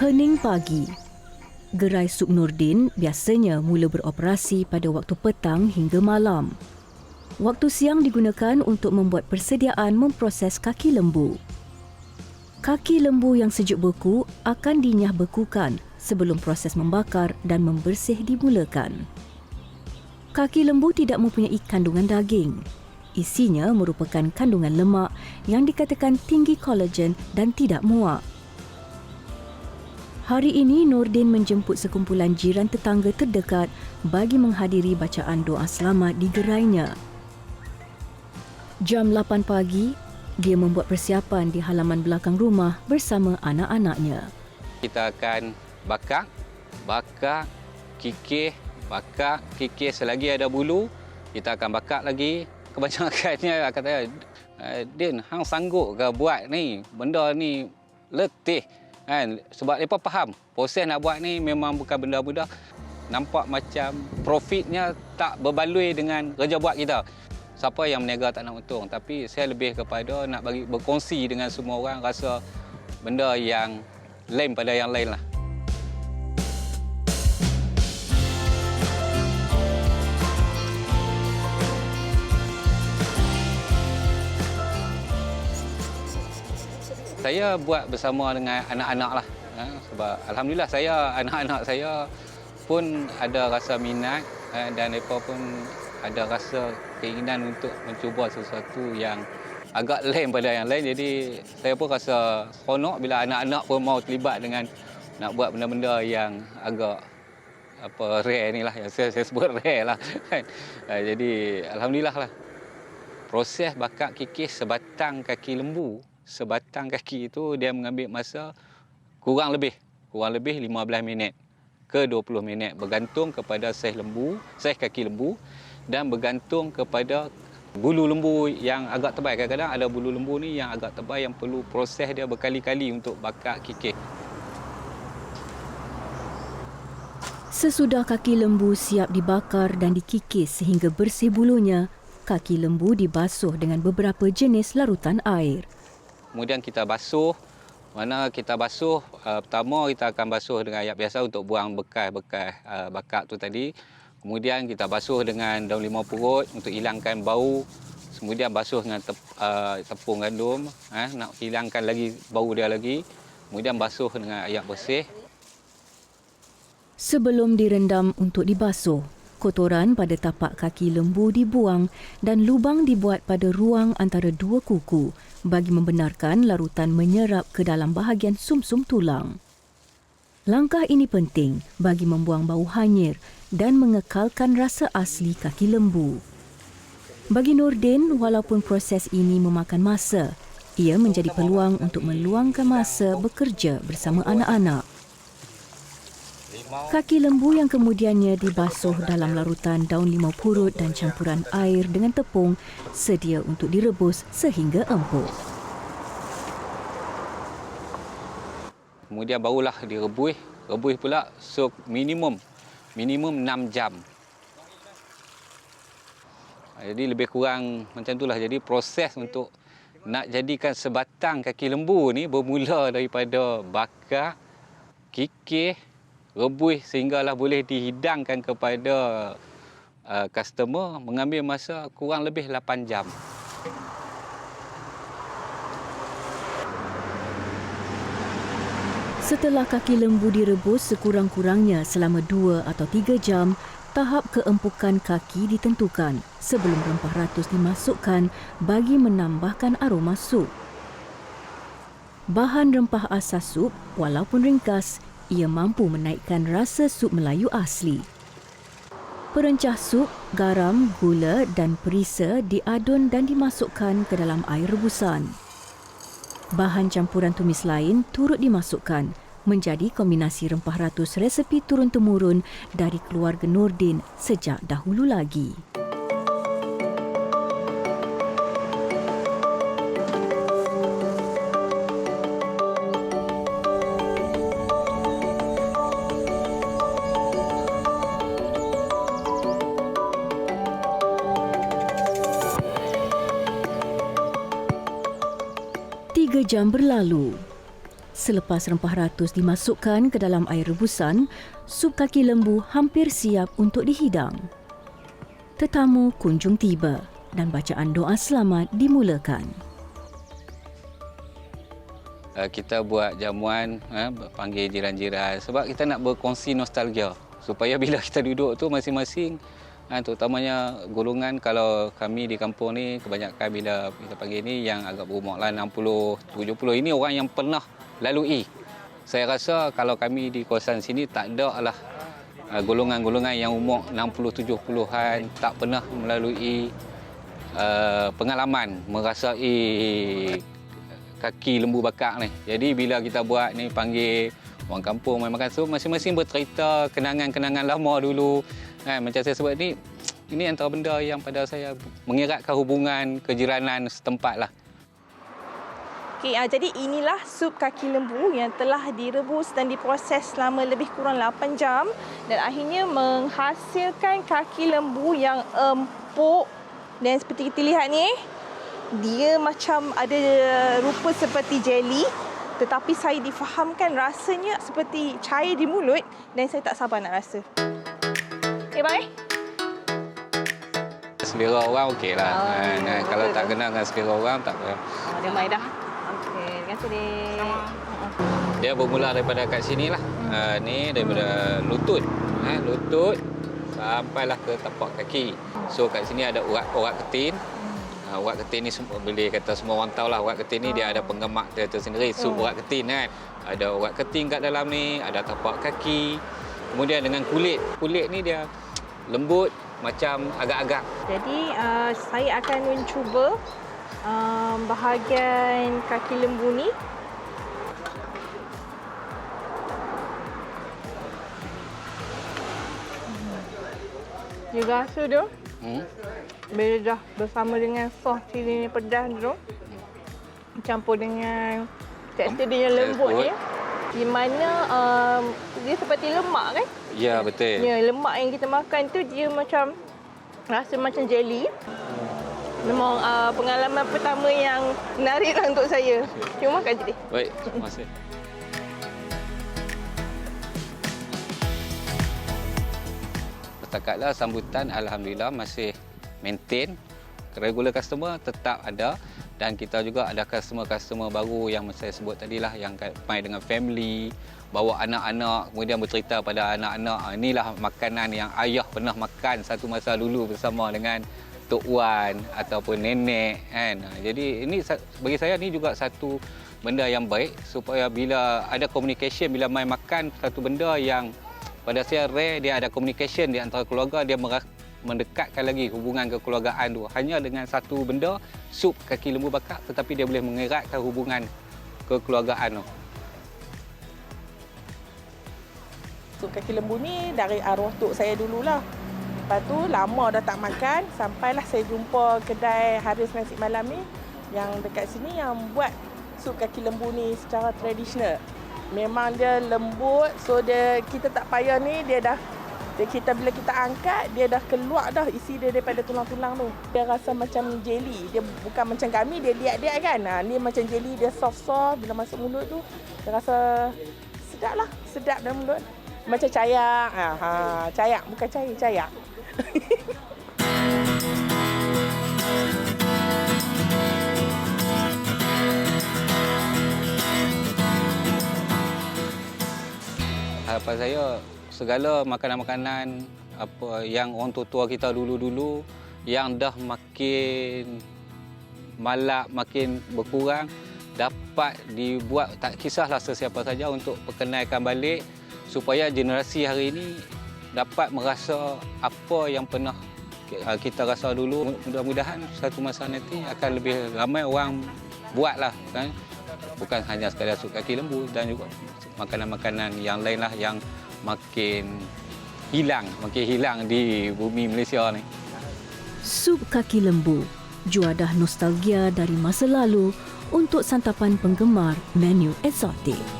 Hening pagi. Gerai Sup Nordin biasanya mula beroperasi pada waktu petang hingga malam. Waktu siang digunakan untuk membuat persediaan memproses kaki lembu. Kaki lembu yang sejuk beku akan dinyah bekukan sebelum proses membakar dan membersih dimulakan. Kaki lembu tidak mempunyai kandungan daging. Isinya merupakan kandungan lemak yang dikatakan tinggi kolagen dan tidak muak. Hari ini Nordin menjemput sekumpulan jiran tetangga terdekat bagi menghadiri bacaan doa selamat di gerainya. Jam 8 pagi, dia membuat persiapan di halaman belakang rumah bersama anak-anaknya. Kita akan bakar, bakar, kikih, bakar, kikih selagi ada bulu, kita akan bakar lagi. Kebanyakannya akan kata, "Eh, Din, hang sanggup ke buat ni? Benda ni letih. Kan? Sebab mereka faham, proses nak buat ni memang bukan benda mudah. Nampak macam profitnya tak berbaloi dengan kerja buat kita. Siapa yang meniaga tak nak untung. Tapi saya lebih kepada nak bagi berkongsi dengan semua orang rasa benda yang lain pada yang lain lah. Saya buat bersama dengan anak-anak lah. Ha, sebab Alhamdulillah saya, anak-anak saya pun ada rasa minat ha, dan mereka pun ada rasa keinginan untuk mencuba sesuatu yang agak lain pada yang lain. Jadi saya pun rasa seronok bila anak-anak pun mau terlibat dengan nak buat benda-benda yang agak apa rare ni lah yang saya, saya sebut rare lah kan. Ha, jadi alhamdulillah lah. Proses bakar kikis sebatang kaki lembu, sebatang kaki itu dia mengambil masa kurang lebih kurang lebih 15 minit ke 20 minit bergantung kepada saiz lembu, saiz kaki lembu dan bergantung kepada bulu lembu yang agak tebal. Kadang-kadang ada bulu lembu ni yang agak tebal yang perlu proses dia berkali-kali untuk bakar kikis. Sesudah kaki lembu siap dibakar dan dikikis sehingga bersih bulunya, kaki lembu dibasuh dengan beberapa jenis larutan air. Kemudian kita basuh. Mana kita basuh, uh, pertama kita akan basuh dengan air biasa untuk buang bekas-bekas uh, bakar tu tadi. Kemudian kita basuh dengan daun limau purut untuk hilangkan bau. Kemudian basuh dengan tep, uh, tepung gandum, eh, nak hilangkan lagi bau dia lagi. Kemudian basuh dengan air bersih. Sebelum direndam untuk dibasuh, kotoran pada tapak kaki lembu dibuang dan lubang dibuat pada ruang antara dua kuku bagi membenarkan larutan menyerap ke dalam bahagian sumsum tulang. Langkah ini penting bagi membuang bau hanyir dan mengekalkan rasa asli kaki lembu. Bagi Nordin, walaupun proses ini memakan masa, ia menjadi peluang untuk meluangkan masa bekerja bersama anak-anak. Kaki lembu yang kemudiannya dibasuh dalam larutan daun limau purut dan campuran air dengan tepung sedia untuk direbus sehingga empuk. Kemudian barulah direbus. Rebus pula so minimum minimum 6 jam. Jadi lebih kurang macam itulah. Jadi proses untuk nak jadikan sebatang kaki lembu ni bermula daripada bakar, kikih, rebus sehinggalah boleh dihidangkan kepada uh, customer mengambil masa kurang lebih 8 jam. Setelah kaki lembu direbus sekurang-kurangnya selama 2 atau 3 jam, tahap keempukan kaki ditentukan sebelum rempah ratus dimasukkan bagi menambahkan aroma sup. Bahan rempah asas sup, walaupun ringkas, ia mampu menaikkan rasa sup Melayu asli. Perencah sup, garam, gula dan perisa diadun dan dimasukkan ke dalam air rebusan. Bahan campuran tumis lain turut dimasukkan menjadi kombinasi rempah ratus resepi turun-temurun dari keluarga Nordin sejak dahulu lagi. Tiga jam berlalu. Selepas rempah ratus dimasukkan ke dalam air rebusan, sup kaki lembu hampir siap untuk dihidang. Tetamu kunjung tiba dan bacaan doa selamat dimulakan. Uh, kita buat jamuan uh, panggil jiran-jiran sebab kita nak berkongsi nostalgia supaya bila kita duduk tu masing-masing uh, terutamanya golongan kalau kami di kampung ni kebanyakan bila kita panggil ni yang agak berumur lah 60 70 ini orang yang pernah lalui saya rasa kalau kami di kawasan sini tak ada lah uh, golongan-golongan yang umur 60 70-an tak pernah melalui uh, pengalaman merasai kaki lembu bakar ni. Jadi bila kita buat ni panggil orang kampung main makan sup masing-masing bercerita kenangan-kenangan lama dulu. Kan macam saya sebut ni ini antara benda yang pada saya mengeratkan hubungan kejiranan setempat lah. Okey, uh, jadi inilah sup kaki lembu yang telah direbus dan diproses selama lebih kurang 8 jam dan akhirnya menghasilkan kaki lembu yang empuk dan seperti kita lihat ni dia macam ada rupa seperti jelly tetapi saya difahamkan rasanya seperti cair di mulut dan saya tak sabar nak rasa. Okay, bye. Selera orang okey lah. Oh, kan, kan. betul, Kalau tak kenal dengan selera orang tak apa. Oh, dia mai dah. Okey, terima kasih. Dia bermula daripada kat sini lah. Hmm. Uh, ni daripada lutut. Ha, lutut sampailah ke tapak kaki. So kat sini ada urat-urat ketin. Uh, urat ketin ni semua boleh kata semua orang tahu lah urat ketin ni dia ada penggemak dia tersendiri. Sup Hmm. urat ketin kan. Ada urat ketin kat dalam ni, ada tapak kaki. Kemudian dengan kulit. Kulit ni dia lembut macam agak-agak Jadi uh, saya akan mencuba uh, bahagian kaki lembu ni. Dia rasa tu hmm? bila dah bersama dengan sos cili ni pedas tu campur dengan tekstur dia yang lembut Lembut. ni di mana um, dia seperti lemak kan? Ya betul. Ya, lemak yang kita makan tu dia macam rasa macam jelly. Memang uh, pengalaman pertama yang menarik lah untuk saya. Cuma makan je deh. Baik, terima kasih. Setakatlah sambutan Alhamdulillah masih maintain. Regular customer tetap ada dan kita juga ada customer-customer baru yang saya sebut tadi lah yang main dengan family, bawa anak-anak, kemudian bercerita pada anak-anak, "Ah, inilah makanan yang ayah pernah makan satu masa dulu bersama dengan Tok Wan ataupun nenek kan. Ah, Jadi ini bagi saya ni juga satu benda yang baik supaya bila ada communication bila main makan satu benda yang pada saya rare dia ada communication di antara keluarga dia mendekatkan lagi hubungan kekeluargaan tu hanya dengan satu benda sup kaki lembu bakar tetapi dia boleh mengeratkan hubungan kekeluargaan tu. Sup kaki lembu ni dari arwah tok saya dululah. Lepas tu lama dah tak makan sampailah saya jumpa kedai Haris Nasi Malam ni yang dekat sini yang buat sup kaki lembu ni secara tradisional. Memang dia lembut so dia kita tak payah ni dia dah kita bila kita angkat dia dah keluar dah isi dia daripada tulang-tulang tu. Dia rasa macam jelly. Dia bukan macam kami dia liat-liat kan. Ha, ni macam jelly dia soft-soft bila masuk mulut tu dia rasa sedap lah. Sedap dalam mulut. Macam cayak. Ha, ha, cayak bukan cair, cayak. Harapan saya segala makanan-makanan apa yang orang tua-tua kita dulu-dulu yang dah makin malak, makin berkurang dapat dibuat tak kisahlah sesiapa saja untuk perkenalkan balik supaya generasi hari ini dapat merasa apa yang pernah kita rasa dulu. Mudah-mudahan satu masa nanti akan lebih ramai orang buatlah kan. Bukan hanya sekadar sup kaki lembu dan juga makanan-makanan yang lain lah yang makin hilang, makin hilang di bumi Malaysia ni. Sup kaki lembu, juadah nostalgia dari masa lalu untuk santapan penggemar menu eksotik.